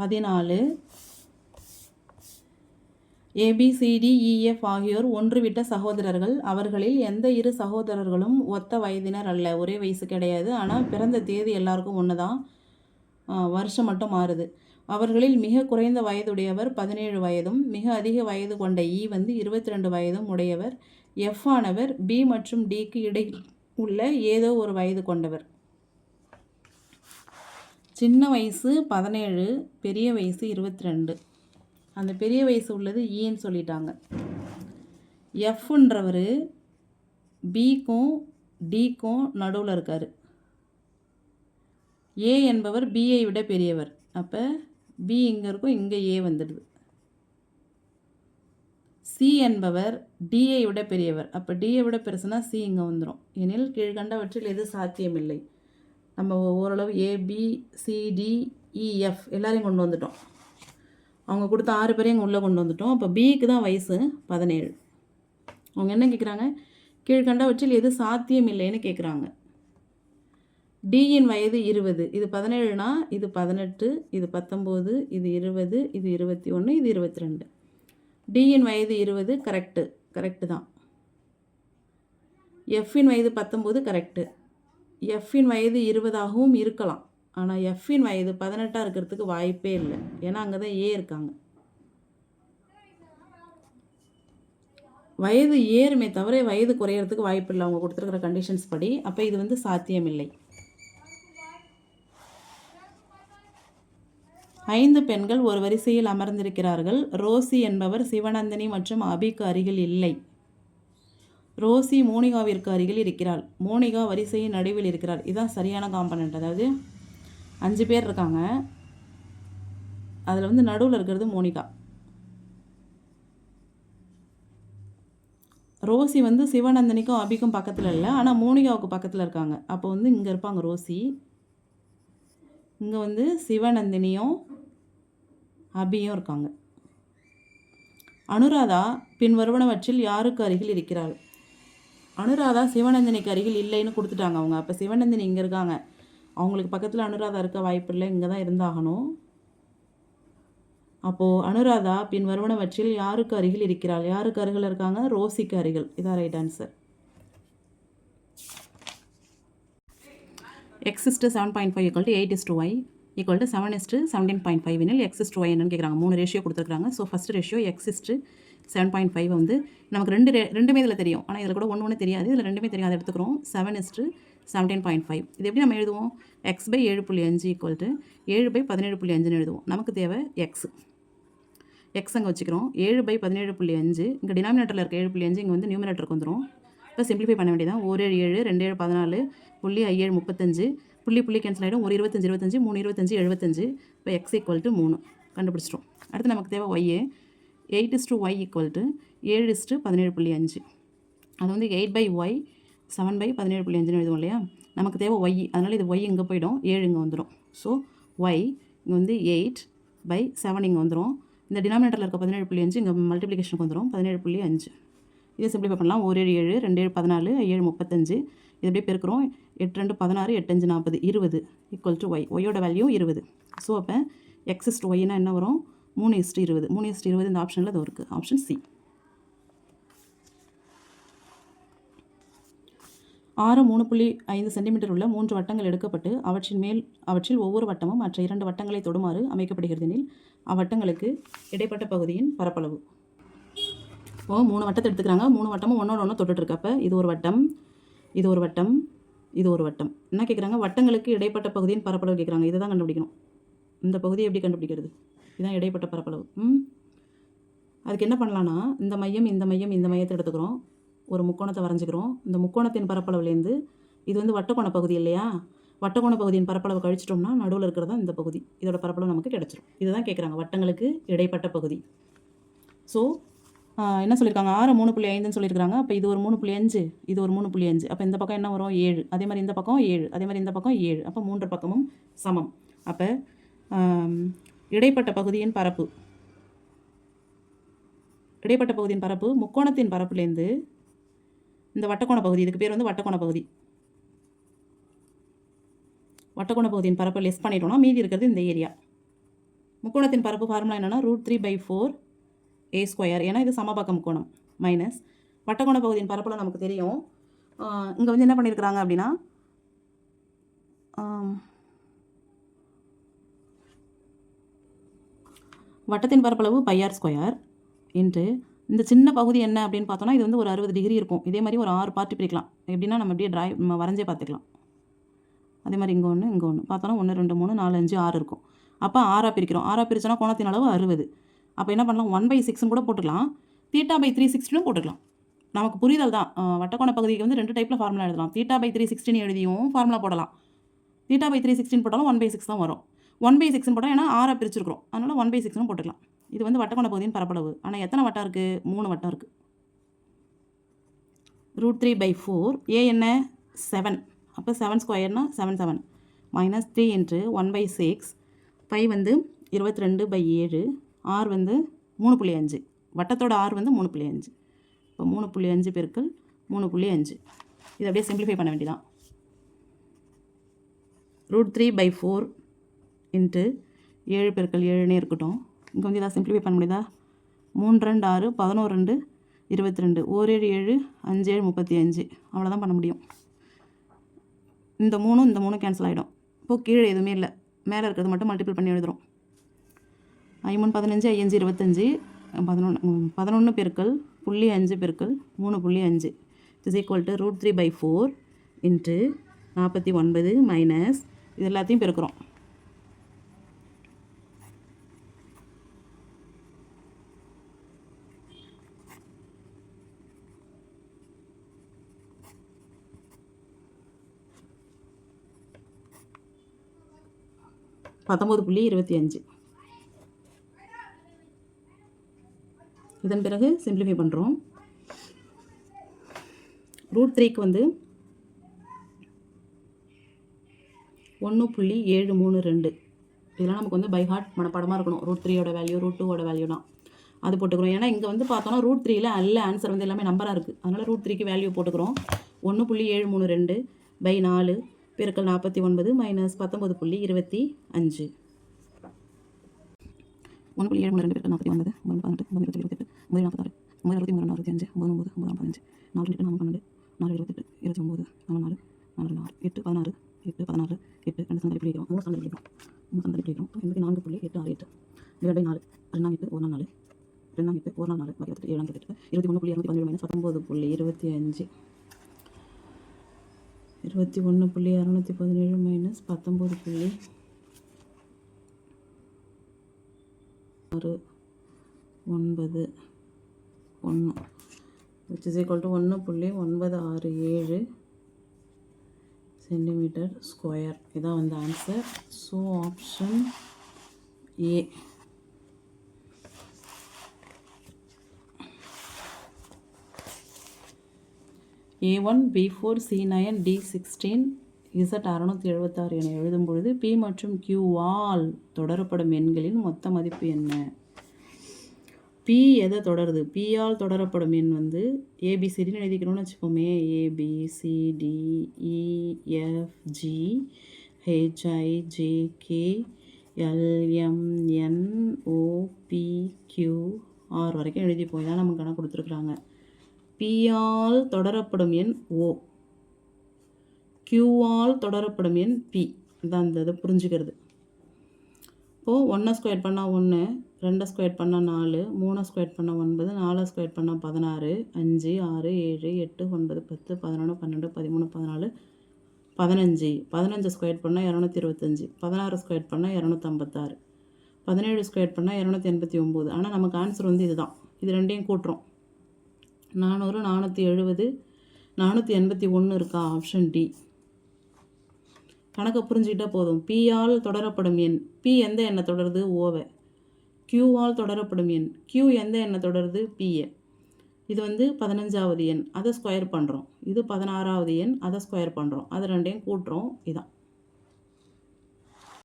பதினாலு. ABCDEF e, ஆகியோர் ஒன்றுவிட்ட சகோதரர்கள். அவர்களில் எந்த இரு சகோதரர்களும் ஒத்த வயதினர் அல்ல. ஒரே வயசு கிடையாது. ஆனால் பிறந்த தேதி எல்லாருக்கும் ஒன்று தான் வருஷம் மட்டும் மாறுது. அவர்களில் மிக குறைந்த வயதுடையவர் பதினேழு வயதும் மிக அதிக வயது கொண்ட இ வந்து இருபத்தி ரெண்டு வயதும் உடையவர். எஃப் ஆனவர் பி மற்றும் டிக்கு இடையில் உள்ள ஏதோ ஒரு வயது கொண்டவர். சின்ன வயசு பதினேழு பெரிய வயசு இருபத்தி ரெண்டு அந்த பெரிய வயசு உள்ளது e ஈன்னு சொல்லிட்டாங்க. எஃப்ன்றவர் பிக்கும் டிக்கும் நடுவில் இருக்கார். ஏ என்பவர் பிஐ விட பெரியவர். அப்போ பி இங்கே இருக்கும் இங்கே ஏ வந்துடுது. சி என்பவர் டிஐ விட பெரியவர். அப்போ டிஐ விட பெருசுனா சி இங்கே வந்துடும் எனில் கீழ்கண்டவற்றில் எது சாத்தியமில்லை? நம்ம ஓரளவு ஏபிசிடிஇஎஃப் e, எல்லாரையும் கொண்டு வந்துட்டோம். அவங்க கொடுத்த ஆறு பேரையும் உள்ளே கொண்டு வந்துட்டோம். அப்போ பிக்கு தான் வயசு பதினேழு. அவங்க என்ன கேட்குறாங்க கீழ்கண்டவற்றில் எது சாத்தியம் இல்லைன்னு கேட்குறாங்க டியின் வயது இருபது. இது பதினேழுனா இது பதினெட்டு இது பத்தொம்போது இது இருபது இது இருபத்தி ஒன்று இது இருபத்தி ரெண்டு டியின் வயது இருபது கரெக்டு கரெக்டு தான். எஃப்பின் வயது பத்தொம்போது கரெக்டு எஃப்பின் வயது இருபதாகவும் இருக்கலாம். ஆனால் எஃப்பின் வயது பதினெட்டாக இருக்கிறதுக்கு வாய்ப்பே இல்லை. ஏன்னா அங்கே தான் ஏ இருக்காங்க. வயது ஏறுமே தவிர வயது குறையறதுக்கு வாய்ப்பு இல்லை. அவங்க கொடுத்துருக்குற கண்டிஷன்ஸ் படி. அப்போ இது வந்து சாத்தியமில்லை. ஐந்து பெண்கள் ஒரு வரிசையில் அமர்ந்திருக்கிறார்கள். ரோசி என்பவர் சிவநந்தினி மற்றும் அபிக்கு அருகில் இல்லை. ரோசி மோனிகாவிற்கு அருகில் இருக்கிறாள். மோனிகா வரிசையின் நடுவில் இருக்கிறாள். இதுதான் சரியான காம்பனண்ட் அதாவது அஞ்சு பேர் இருக்காங்க. அதில் வந்து நடுவில் இருக்கிறது மோனிகா. ரோசி வந்து சிவநந்தினிக்கும் அபிக்கும் பக்கத்தில் இல்லை. ஆனால் மோனிகாவுக்கு பக்கத்தில் இருக்காங்க. அப்போ வந்து இங்கே இருப்பாங்க ரோசி. இங்கே வந்து சிவநந்தினியும் அபியும் இருக்காங்க. அனுராதா பின் வருவனவற்றில் யாருக்கு அருகில் இருக்கிறாள்? அனுராதா சிவநந்தினிக்கு அருகில் இல்லைன்னு கொடுத்துட்டாங்க அவங்க. அப்போ சிவநந்தினி இங்கே இருக்காங்க. அவங்களுக்கு பக்கத்தில் அனுராதா இருக்க வாய்ப்பு இல்லை இங்கே தான் இருந்தாகணும். அப்போது அனுராதா பின் வருவனவற்றில் யாருக்கு அருகில் இருக்கிறாள்? யாருக்கு அருகில் இருக்காங்க? ரோசிக்கு அருகில். இதான் right answer X is to seven point five equal to eight is Y equal to seven is to seventeen point five எனில் எக்ஸ் இஸ்டு ஒய் என்னன்னு கேட்குறாங்க மூணு ரேஷியோ கொடுத்துருக்காங்க so first ratio X is to seven point five வந்து நமக்கு ரெண்டு ரெண்டுமே இதில் தெரியும். ஆனால் இதில் கூட ஒன்று ஒன்று தெரியாது. இதில் ரெண்டுமே தெரியாது. எடுத்துக்கிறோம். Seven is to seventeen point five இது எப்படி நம்ம எழுதுவோம்? எக்ஸ் பை ஏழு புள்ளி அஞ்சு ஈக்குவல் டு ஏழு பை பதினேழு புள்ளி அஞ்சுன்னு எழுதுவோம். நமக்கு தேவை எக்ஸ் எக்ஸ் அங்கே வச்சுக்கிறோம். ஏழு பை பதினேழு புள்ளி அஞ்சு. இங்கே டினாமினேட்டரில் இருக்க ஏழு புள்ளி அஞ்சு இங்கே வந்து நியூமினேட்டருக்கு வந்துடும் இப்போ சிம்பிளிஃபை பண்ண வேண்டியதான் ஒரு ஏழு ஏழு ரெண்டு ஏழு பதினாலு புள்ளி ஐஏழு முப்பத்தஞ்சு. புள்ளி புள்ளி கேன்சல் ஆகிடும் ஒரு இருபத்தஞ்சு இருபத்தஞ்சு மூணு இருபத்தஞ்சு எழுபத்தஞ்சு. இப்போ எக்ஸ் ஈக்குவல் டு மூணு. கண்டுபிடிச்சிட்டோம். அடுத்து நமக்கு தேவை ஒய்யே eight is to Y equal to ஏழு இஸ் டு பதினேழு புள்ளி அஞ்சு. அது வந்து eight by Y seven by பதினேழு புள்ளி அஞ்சுன்னு எழுதுவோம் இல்லையா? நமக்கு தேவை ஒய் அதனால் இது ஒய் இங்கே போயிடும் ஏழு இங்கே வந்துடும் ஸோ ஒய் இங்கே வந்து எயிட் பை செவன் இங்கே வந்துடும் இந்த டினாமினேட்டரில் இருக்க பதினேழு புள்ளி அஞ்சு இங்கே மல்டிப்ளிகேஷனுக்கு வந்துடும் பதினேழு புள்ளி அஞ்சு. இதை சிம்பிளிஃபை பண்ணலாம். ஒரு ஏழு ஏழு ரெண்டு ஏழு பதினாலு ஏழு முப்பத்தஞ்சு. இது அப்படியே பெருக்கிறோம். எட்டு ரெண்டு பதினாறு எட்டஞ்சு நாற்பது இருபது ஈக்குவல் டு ஒய் ஒய்யோட வேல்யூ இருபது. ஸோ அப்போ எக்ஸஸ்ட் ஒய்னா என்ன வரும்? மூணு இஸ்டி இருபது மூணு இஸ்டி இருபது இந்த ஆப்ஷனில் அது இருக்குது ஆப்ஷன் சி ஆறு மூணு புள்ளி ஐந்து சென்டிமீட்டர் உள்ள மூன்று வட்டங்கள் எடுக்கப்பட்டு அவற்றின் மேல் அவற்றில் ஒவ்வொரு வட்டமும் மற்ற இரண்டு வட்டங்களை தொடுமாறு அமைக்கப்படுகிறது எனில் அவ்வட்டங்களுக்கு இடைப்பட்ட பகுதியின் பரப்பளவு. இப்போது மூணு வட்டத்தை எடுத்துக்கிறாங்க. மூணு வட்டமும் ஒன்றோட ஒன்று தொட்டுட்டு அப்போ இது ஒரு வட்டம் இது ஒரு வட்டம் இது ஒரு வட்டம். என்ன கேட்குறாங்க வட்டங்களுக்கு இடைப்பட்ட பகுதியின் பரப்பளவு கேட்குறாங்க இதை தான் கண்டுபிடிக்கணும். இந்த பகுதியை எப்படி கண்டுபிடிக்கிறது? இதுதான் இடைப்பட்ட பரப்பளவு. ம்? அதுக்கு என்ன பண்ணலான்னா இந்த மையம் இந்த மையம் இந்த மையத்தை எடுத்துக்கிறோம். ஒரு முக்கோணத்தை வரைஞ்சிக்கிறோம். இந்த முக்கோணத்தின் பரப்பளவுலேருந்து இது வந்து வட்டக்கோண பகுதி இல்லையா? வட்டக்கோண பகுதியின் பரப்பளவு கழிச்சிட்டோம்னா நடுவில் இருக்கிறதா இந்த பகுதி. இதோட பரப்பளவு நமக்கு கிடச்சிரும். இதுதான் கேட்குறாங்க வட்டங்களுக்கு இடைப்பட்ட பகுதி. ஸோ என்ன சொல்லியிருக்காங்க ஆறு மூணு புள்ளி ஐந்துன்னு சொல்லியிருக்காங்க அப்போ இது ஒரு மூணு புள்ளி அஞ்சு இது ஒரு மூணு புள்ளி அஞ்சு. அப்போ இந்த பக்கம் என்ன வரும்? ஏழு. அதே மாதிரி இந்த பக்கம் ஏழு. அதே மாதிரி இந்த பக்கம் ஏழு. அப்போ மூன்று பக்கமும் சமம். அப்போ இடைப்பட்ட பகுதியின் பரப்பு. இடைப்பட்ட பகுதியின் பரப்பு முக்கோணத்தின் பரப்புலேருந்து இந்த வட்டக்கோண பகுதி இதுக்கு பேர் வந்து வட்டக்கோண பகுதி. வட்டக்கோண பகுதியின் பரப்பை லெஸ் பண்ணிட்டோம்னா மீதி இருக்கிறது இந்த ஏரியா முக்கோணத்தின் பரப்பு ஃபார்முலா என்னென்னா root three by four A square ஏன்னா இது சமபக்க முக்கோணம் மைனஸ் வட்டக்கோண பகுதியின் பரப்பில் நமக்கு தெரியும். இங்கே வந்து என்ன பண்ணியிருக்கிறாங்க அப்படின்னா வட்டத்தின் பரப்பளவு பையார் ஸ்கொயர் இன்ட்டு இந்த சின்ன பகுதி என்ன அப்படின்னு பார்த்தோன்னா இது வந்து ஒரு அறுபது டிகிரி இருக்கும். இதே மாதிரி ஒரு ஆறு பார்ட்டி பிரிக்கலாம். எப்படின்னா நம்ம அப்படியே ட்ராய் நம்ம வரைஞ்சே பார்த்துக்கலாம். அதே மாதிரி இங்கே ஒன்று இங்கே ஒன்று பார்த்தோன்னா ஒன்று ரெண்டு மூணு நாலு அஞ்சு ஆறு இருக்கும். அப்போ ஆறாக பிரிக்கிறோம். ஆறாக பிரிச்சோன்னா கோணத்தின் அளவு அறுபது. அப்போ என்ன பண்ணலாம்? ஒன் பை சிக்ஸ்னு கூட போட்டுக்கலாம். தீட்டா பை த்ரீ சிக்ஸ்டினும் போட்டுக்கலாம். நமக்கு புரிதல் தான். வட்டக்கோண பகுதிக்கு வந்து ரெண்டு டைப்பில் ஃபார்முலா எழுதலாம். தீட்டா பை த்ரீ சிக்ஸ்டின் எழுதியும் ஃபார்முலா போடலாம். தீட்டா பை த்ரீ சிக்ஸ்டின் போட்டாலும் ஒன் பை சிக்ஸ் தான் வரும். ஒன் பை சிக்ஸ்னு போட்டால் ஏன்னா ஆறாக பிரிச்சிருக்கிறோம். அதனால் ஒன் பை சிக்ஸ்னு போட்டுக்கலாம். இது வந்து வட்டக்கோண பகுதியின் பரப்பளவு. ஆனால் எத்தனை வட்டம் இருக்குது மூணு வட்டம் இருக்குது root three by four A என்ன? செவன் அப்போ seven ஸ்கொயர்னா seven seven minus three into one by six five வந்து இருபத்தி ரெண்டு பை ஏழு. ஆர் வந்து மூணு புள்ளி அஞ்சு. வட்டத்தோட ஆர் வந்து மூணு புள்ளி அஞ்சு. இப்போ மூணு புள்ளி அஞ்சு பெருக்கள் மூணு புள்ளி அஞ்சு. இதை அப்படியே சிம்பிளிஃபை பண்ண வேண்டியதான் root three by four into ஏழு பெருக்கள் ஏழுனே இருக்கட்டும். இங்கே வந்து இதாக சிம்பிளிஃபை பண்ண முடியுதா? மூணு ரெண்டு ஆறு பதினோரு ரெண்டு இருபத்தி ரெண்டு ஓரேழு ஏழு அஞ்சு ஏழு முப்பத்தி அஞ்சு அவ்வளோதான் பண்ண முடியும். இந்த மூணும் இந்த மூணும் கேன்சல் ஆகிடும் இப்போது கீழே எதுவுமே இல்லை. மேலே இருக்கிறது மட்டும் மல்டிபிள் பண்ணி எழுதுகிறோம் ஐமூணு பதினஞ்சு ஐயஞ்சு இருபத்தஞ்சி. பதினொன்று பதினொன்று பெருக்கள் புள்ளி அஞ்சு பெருக்கள் மூணு புள்ளி அஞ்சு. Is equal to root three by four into நாற்பத்தி ஒன்பது மைனஸ் இது எல்லாத்தையும் பெருக்கிறோம். பத்தொம்பது புள்ளி இருபத்தி அஞ்சு. இதன் பிறகு சிம்பிளிஃபை பண்ணுறோம் ரூட் த்ரீக்கு வந்து ஒன்று புள்ளி ஏழு மூணு ரெண்டு. இதெல்லாம் நமக்கு வந்து பை ஹார்ட் மனப்பாடமாக இருக்கணும். ரூட் த்ரீயோட வேல்யூ ரூட் டூவோட வேல்யூ தான். அது போட்டுக்கிறோம். ஏன்னா இங்கே வந்து பார்த்தோன்னா ரூட் த்ரீயில் அல்ல ஆன்சர் வந்து எல்லாமே நம்பராக இருக்குது அதனால் ரூட் த்ரீக்கு வேல்யூ போட்டுக்கிறோம். ஒன்று புள்ளி ஏழு மூணு ரெண்டு பை நாலு பெருக்கல் நாற்பத்தி ஒன்பது மைனஸ் பத்தொம்பது புள்ளி இருபத்தி அஞ்சு. ஒன்று புள்ளி ஏழு மூணு ரெண்டு பேருக்கு நாற்பத்தி ஒன்பது ஒன்பது பதினெட்டு ஒன்பது இருபத்தி இருபத்தெட்டு ஒன்பது நாற்பத்தாறு ஒன்பது அறுபத்தி மூணு அறுபத்தி அஞ்சு ஒன்பது ஒம்பது ஒன்பது பதினஞ்சு நாலு எட்டு நாலு பன்னெண்டு நாலு இருபத்தெட்டு இருபத்தி ஒம்பது நாலு நாலு நாலு நாலு எட்டு பதினாறு எட்டு பதினாறு எட்டு ரெண்டு சந்தை பிடிக்கிறோம் மூணு சந்தை பிடிக்கிறோம் மூணு சந்தை பிடிக்கிறோம் எண்பத்தி நான்கு புள்ளி எட்டு ஆறு எட்டு இரண்டு நாலு ரெண்டாம் எட்டு ஒரு நாள் நாலு ரெண்டாம் எட்டு ஒரு நாள் நாலு பாக்கி ஏழாம் எட்டு இருபத்தி ஒன்று புள்ளி இரநூத்தி பதினேழு மைனஸ் பத்தொம்பது புள்ளி இருபத்தி அஞ்சு. இருபத்தி ஒன்று புள்ளி இரநூத்தி பதினேழு மைனஸ் பத்தொம்போது புள்ளி ஆறு ஒன்பது ஒன்று விச் இஸ் ஈக்குவல் டு ஒன்று புள்ளி ஒன்பது ஆறு ஏழு சென்டிமீட்டர் ஸ்கொயர் இதான் வந்து answer so option A A one B four C nine D sixteen Z அறநூற்றி எழுபத்தாறு என எழுதும் பொழுது பி மற்றும் கியூ ஆல் தொடரப்படும் எண்களின் மொத்த மதிப்பு என்ன? பி எதை தொடருது? பியால் தொடரப்படும் எண் வந்து ஏபிசிடின்னு எழுதிக்கணும்னு வச்சுக்கோமே. ABCDEFG HI JK LMN OPQ R வரைக்கும் நமக்கு கணக்கு கொடுத்துருக்குறாங்க. பியால் தொடரப்படும் எண் ஓ கியூவால் தொடரப்படும் எண் பி இதான் இந்த இதை புரிஞ்சுக்கிறது. இப்போது ஒன்றை ஸ்கொயர் பண்ணால் ஒன்று ரெண்டை ஸ்கொயர் பண்ணால் நாலு மூணை ஸ்கொயர் பண்ணால் ஒன்பது நாலை ஸ்கொயர் பண்ணால் பதினாறு அஞ்சு ஆறு ஏழு எட்டு ஒன்பது பத்து பதினொன்று பன்னெண்டு பதிமூணு பதினாலு பதினஞ்சு. பதினஞ்சு ஸ்கொயர் பண்ணால் இரநூத்தி இருபத்தஞ்சி. பதினாறு ஸ்கொயர் பண்ணால் இரநூத்தம்பத்தாறு பதினேழு ஸ்கொயர் பண்ணால் இரநூத்தி எண்பத்தி ஒம்பது. ஆனால் நமக்கு ஆன்சர் வந்து இதுதான். இது ரெண்டையும் கூட்டுறோம். நானூறு நானூற்றி எழுபது நானூற்றி எண்பத்தி ஒன்று இருக்கா? Option D. கணக்கை புரிஞ்சுக்கிட்டா போதும். பியால் தொடரப்படும் எண். பி எந்த எண்ணை தொடருது? ஓவை கியூவால் தொடரப்படும் எண். கியூ எந்த எண்ணை தொடருது? பிஏ இது வந்து பதினஞ்சாவது எண். அதை ஸ்கொயர் பண்ணுறோம் இது பதினாறாவது எண். அதை ஸ்கொயர் பண்ணுறோம் அது ரெண்டையும் கூட்டுறோம். இதான்.